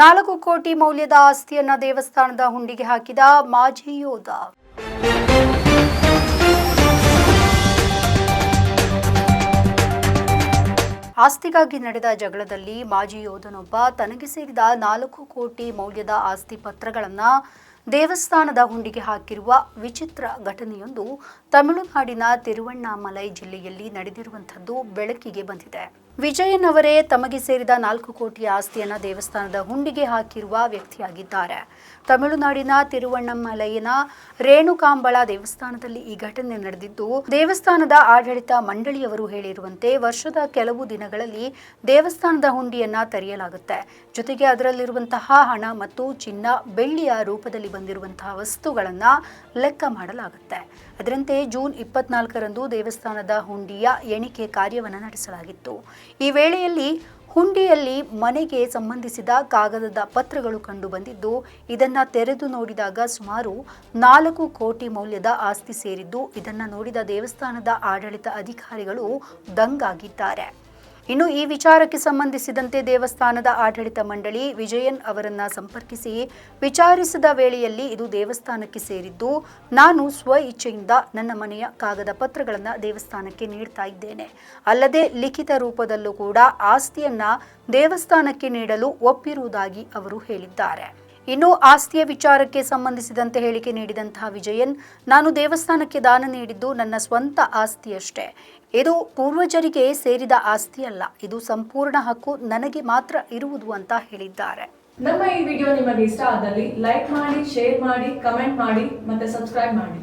ನಾಲ್ಕು ಕೋಟಿ ಮೌಲ್ಯದ ಆಸ್ತಿಯನ್ನ ದೇವಸ್ಥಾನದ ಹುಂಡಿಗೆ ಹಾಕಿದ ಮಾಜಿ ಯೋಧ. ಆಸ್ತಿಗಾಗಿ ನಡೆದ ಜಗಳದಲ್ಲಿ ಮಾಜಿ ಯೋಧನೊಬ್ಬ ತನಗೆ ಸೇರಿದ ನಾಲ್ಕು ಕೋಟಿ ಮೌಲ್ಯದ ಆಸ್ತಿ ಪತ್ರಗಳನ್ನ ದೇವಸ್ಥಾನದ ಹುಂಡಿಗೆ ಹಾಕಿರುವ ವಿಚಿತ್ರ ಘಟನೆಯೊಂದು ತಮಿಳುನಾಡಿನ ತಿರುವಣ್ಣಾಮಲೈ ಜಿಲ್ಲೆಯಲ್ಲಿ ನಡೆದಿರುವಂಥದ್ದು ಬೆಳಕಿಗೆ ಬಂದಿದೆ. ವಿಜಯನ್ ಅವರೇ ತಮಗೆ ಸೇರಿದ ನಾಲ್ಕು ಕೋಟಿ ಆಸ್ತಿಯನ್ನ ದೇವಸ್ಥಾನದ ಹುಂಡಿಗೆ ಹಾಕಿರುವ ವ್ಯಕ್ತಿಯಾಗಿದ್ದಾರೆ. ತಮಿಳುನಾಡಿನ ತಿರುವಣ್ಣಾಮಲೈನ ರೇಣುಕಾಂಬಳ ದೇವಸ್ಥಾನದಲ್ಲಿ ಈ ಘಟನೆ ನಡೆದಿದ್ದು, ದೇವಸ್ಥಾನದ ಆಡಳಿತ ಮಂಡಳಿಯವರು ಹೇಳಿರುವಂತೆ ವರ್ಷದ ಕೆಲವು ದಿನಗಳಲ್ಲಿ ದೇವಸ್ಥಾನದ ಹುಂಡಿಯನ್ನ ತೆರೆಯಲಾಗುತ್ತೆ. ಜೊತೆಗೆ ಅದರಲ್ಲಿರುವಂತಹ ಹಣ ಮತ್ತು ಚಿನ್ನ ಬೆಳ್ಳಿಯ ರೂಪದಲ್ಲಿ ಬಂದಿರುವಂತಹ ವಸ್ತುಗಳನ್ನು ಲೆಕ್ಕ ಮಾಡಲಾಗುತ್ತೆ. ಅದರಂತೆ ಜೂನ್ ಇಪ್ಪತ್ನಾಲ್ಕರಂದು ದೇವಸ್ಥಾನದ ಹುಂಡಿಯ ಎಣಿಕೆ ಕಾರ್ಯವನ್ನು ನಡೆಸಲಾಗಿತ್ತು. ಈ ವೇಳೆಯಲ್ಲಿ ಹುಂಡಿಯಲ್ಲಿ ಮನೆಗೆ ಸಂಬಂಧಿಸಿದ ಕಾಗದದ ಪತ್ರಗಳು ಕಂಡು ಇದನ್ನು ಇದನ್ನ ತೆರೆದು ನೋಡಿದಾಗ ಸುಮಾರು ನಾಲ್ಕು ಕೋಟಿ ಮೌಲ್ಯದ ಆಸ್ತಿ ಸೇರಿದ್ದು, ಇದನ್ನು ನೋಡಿದ ದೇವಸ್ಥಾನದ ಆಡಳಿತ ಅಧಿಕಾರಿಗಳು ದಂಗಾಗಿದ್ದಾರೆ. ಇನ್ನು ಈ ವಿಚಾರಕ್ಕೆ ಸಂಬಂಧಿಸಿದಂತೆ ದೇವಸ್ಥಾನದ ಆಡಳಿತ ಮಂಡಳಿ ವಿಜಯನ್ ಅವರನ್ನ ಸಂಪರ್ಕಿಸಿ ವಿಚಾರಿಸಿದ ವೇಳೆಯಲ್ಲಿ ಇದು ದೇವಸ್ಥಾನಕ್ಕೆ ಸೇರಿದ್ದು, ನಾನು ಸ್ವ ಇಚ್ಛೆಯಿಂದ ನನ್ನ ಮನೆಯ ಕಾಗದ ಪತ್ರಗಳನ್ನು ದೇವಸ್ಥಾನಕ್ಕೆ ನೀಡ್ತಾ ಇದ್ದೇನೆ. ಅಲ್ಲದೆ ಲಿಖಿತ ರೂಪದಲ್ಲೂ ಕೂಡ ಆಸ್ತಿಯನ್ನ ದೇವಸ್ಥಾನಕ್ಕೆ ನೀಡಲು ಒಪ್ಪಿರುವುದಾಗಿ ಅವರು ಹೇಳಿದ್ದಾರೆ. ಇನ್ನು ಆಸ್ತಿಯ ವಿಚಾರಕ್ಕೆ ಸಂಬಂಧಿಸಿದಂತೆ ಹೇಳಿಕೆ ನೀಡಿದಂತಹ ವಿಜಯನ್, ನಾನು ದೇವಸ್ಥಾನಕ್ಕೆ ದಾನ ನೀಡಿದ್ದು ನನ್ನ ಸ್ವಂತ ಆಸ್ತಿಯಷ್ಟೇ. ಇದು ಪೂರ್ವಜರಿಗೆ ಸೇರಿದ ಆಸ್ತಿಯಲ್ಲ ಇದು ಸಂಪೂರ್ಣ ಹಕ್ಕು ನನಗೆ ಮಾತ್ರ ಇರುವುದು ಅಂತ ಹೇಳಿದ್ದಾರೆ. ನಮ್ಮ ಈ ವಿಡಿಯೋ ನಿಮಗೆ ಇಷ್ಟ ಆದಲ್ಲಿ ಲೈಕ್ ಮಾಡಿ, ಶೇರ್ ಮಾಡಿ, ಕಮೆಂಟ್ ಮಾಡಿ ಮತ್ತೆ ಸಬ್ಸ್ಕ್ರೈಬ್ ಮಾಡಿ.